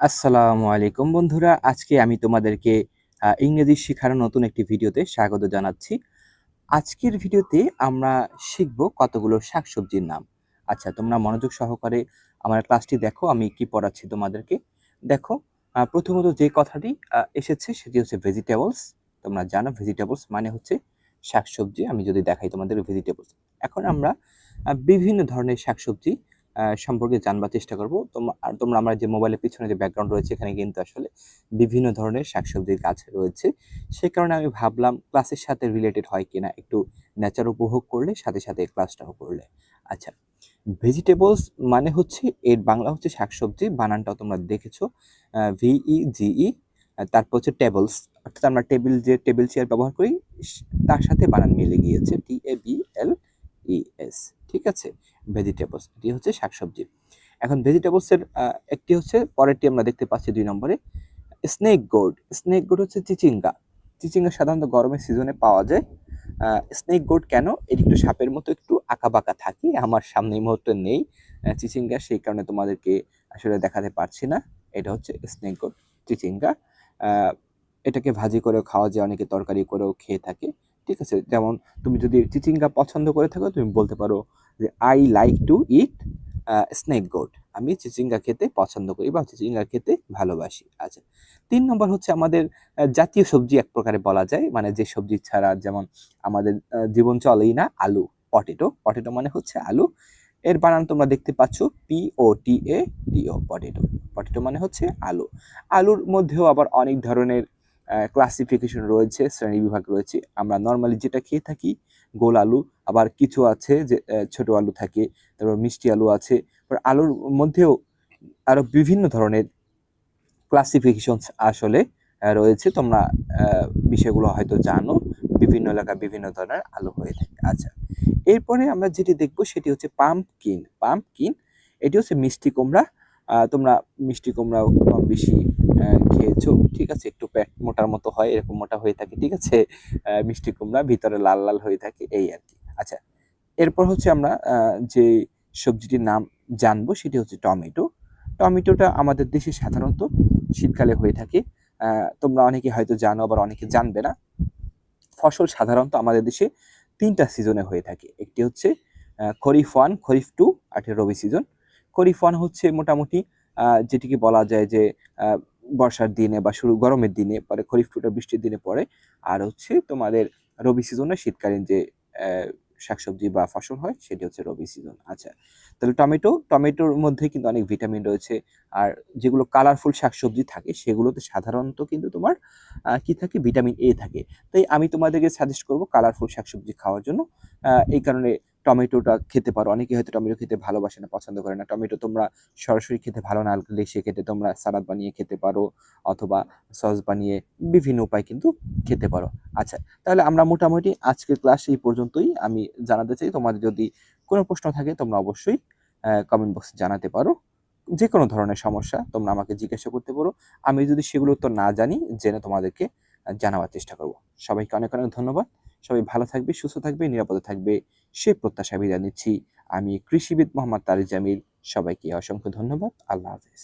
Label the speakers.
Speaker 1: আসসালামু আলাইকুম বন্ধুরা, আজকে আমি তোমাদেরকে ইংরেজি শেখার নতুন একটি ভিডিওতে স্বাগত জানাচ্ছি। আজকের ভিডিওতে আমরা শিখব কতগুলো শাকসবজির নাম। আচ্ছা তোমরা মনোযোগ সহকারে আমার ক্লাসটি দেখো, আমি কি পড়াচ্ছি তোমাদেরকে। দেখো প্রথমত যে কথাটি এসেছে সেটি হচ্ছে ভেজিটেবলস তোমরা জানো ভেজিটেবলস মানে হচ্ছে শাকসবজি। আমি যদি দেখাই তোমাদের ভেজিটেবলস এখন আমরা বিভিন্ন ধরনের শাকসবজি সম্পর্কে জানবার চেষ্টা করব। আর তোমরা আমার যে মোবাইলের পিছনে যে ব্যাকগ্রাউন্ড রয়েছে, এখানে কিন্তু আসলে বিভিন্ন ধরনের শাকসবজির গাছ রয়েছে। সে কারণে আমি ভাবলাম ক্লাসের সাথে রিলেটেড হয় কিনা, একটু নেচার উপভোগ করলে, সাথে সাথে ক্লাসটাও করলে। আচ্ছা ভেজিটেবলস মানে হচ্ছে, এর বাংলা হচ্ছে শাকসবজি বানানটাও তোমরা দেখেছ ভিই জিই তারপর হচ্ছে টেবলস অর্থাৎ আমরা টেবিল যে টেবিল চেয়ার ব্যবহার করি তার সাথে বানান মিলে গিয়েছে T A B L E S ঠিক আছে? ভেজিটেবলস এটি হচ্ছে শাকসবজি। এখন ভেজিটেবলসের একটি হচ্ছে, পরেরটি আমরা দেখতে পাচ্ছি দুই নম্বরে স্নেক গোর্ড স্নেক গোর্ড হচ্ছে চিচিঙ্গা। চিচিঙ্গা সাধারণত গরমের সিজনে পাওয়া যায়। স্নেক গোর্ড কেন? এটি একটু সাপের মতো, একটু আঁকা বাঁকা থাকে। আমার সামনে এই মুহূর্তে নেই। চিচিঙ্গা, সেই কারণে তোমাদেরকে আসলে দেখাতে পারছি না। এটা হচ্ছে স্নেক গোর্ড চিচিঙ্গা। এটাকে ভাজি করেও খাওয়া যায়, অনেকে তরকারি করেও খেয়ে থাকে। ঠিক আছে? যেমন তুমি যদি চিচিঙ্গা পছন্দ করে থাকো, তুমি বলতে পারো যে I like to eat snake goat আমি চিচিঙ্গা খেতে পছন্দ করি বা চিচিঙ্গা খেতে ভালোবাসি। আচ্ছা তিন নম্বর হচ্ছে আমাদের জাতীয় সবজি এক প্রকারে বলা যায়। মানে যে সবজি ছাড়া যেমন আমাদের জীবন চলেই না, আলু পটেটো পটেটো মানে হচ্ছে আলু। এর বানান তোমরা দেখতে পাচ্ছ P O T A T O potato potato মানে হচ্ছে আলু। আলুর মধ্যেও আবার অনেক ধরনের ক্লাসিফিকেশন রয়েছে, শ্রেণি বিভাগ রয়েছে। আমরা নর্মালি যেটা খেয়ে থাকি, গোল আলু, আবার কিছু আছে যে ছোট আলু থাকে, তারপর মিষ্টি আলু আছে আলুর মধ্যেও আরও বিভিন্ন ধরনের ক্লাসিফিকেশন আসলে রয়েছে। তোমরা বিষয়গুলো হয়তো জানো, বিভিন্ন এলাকায় বিভিন্ন ধরনের আলু হয়ে থাকে। আচ্ছা এরপরে আমরা যেটি দেখব সেটি হচ্ছে পাম্পকিন পাম্পকিন এটি হচ্ছে মিষ্টি কুমড়া। তোমরা মিষ্টি কুমড়াও কম বেশি খেয়েছো? ঠিক আছে, একটু প্যাট মোটার মতো হয়, এরকম মোটা হয়ে থাকে, ঠিক আছে? মিষ্টি কুমড়া, ভিতরে লাল লাল হয়ে থাকে, এই আর কি। আচ্ছা এরপর হচ্ছে আমরা যে সবজিটির নাম জানব, সেটি হচ্ছে টমেটো। টমেটোটা আমাদের দেশে সাধারণত শীতকালে হয়ে থাকে। তোমরা অনেকে হয়তো জানো, আবার অনেকে জানবে না। ফসল সাধারণত আমাদের দেশে তিনটা সিজনে হয়ে থাকে। একটি হচ্ছে খরিফ ওয়ান, খরিফ টু আর রবি সিজন। খরিফ ওয়ান হচ্ছে মোটামুটি যেটিকে বলা যায় যে বর্ষার দিনে বা শুরু, গরমের দিনে পরে খরিফ টুটা বৃষ্টির দিনে পড়ে। আর হচ্ছে তোমাদের রবি সিজনে শীতকালীন যে শাকসবজি বা ফসল হয়, সেটি হচ্ছে রবি সিজন আচ্ছা তাহলে টমেটো, টমেটোর মধ্যে কিন্তু অনেক ভিটামিন রয়েছে। আর যেগুলো কালারফুল শাকসবজি থাকে, সেগুলোতে সাধারণত কিন্তু তোমার কি থাকে? ভিটামিন এ থাকে। তাই আমি তোমাদেরকে সাজেস্ট করব কালারফুল শাকসবজি খাওয়ার জন্য। এই কারণে টমেটোটা খেতে পারো। অনেকে হয়তো টমেটো খেতে ভালোবাসে না, পছন্দ করে না। টমেটো তোমরা সরাসরি খেতে ভালো না লাগলে সেক্ষেত্রে তোমরা সালাদ বানিয়ে খেতে পারো অথবা সস বানিয়ে বিভিন্ন উপায় কিন্তু খেতে পারো। আচ্ছা তাহলে আমরা মোটামুটি আজকের ক্লাস এই পর্যন্তই। আমি জানাতে চাই, তোমাদের যদি কোনো প্রশ্ন থাকে তোমরা অবশ্যই কমেন্ট বক্সে জানাতে পারো। যে কোনো ধরনের সমস্যা তোমরা আমাকে জিজ্ঞাসা করতে পারো। আমি যদি সেগুলো তো না জানি, জেনে তোমাদেরকে জানাবার চেষ্টা করব। সবাইকে অনেক অনেক ধন্যবাদ। সবাই ভালো থাকবে, সুস্থ থাকবে, নিরাপদে থাকবে। সে প্রত্যাশা বিদায় নিচ্ছি। আমি কৃষিবিদ মোহাম্মদ তারিজ জামিল। সবাইকে অসংখ্য ধন্যবাদ। আল্লাহ হাফেজ।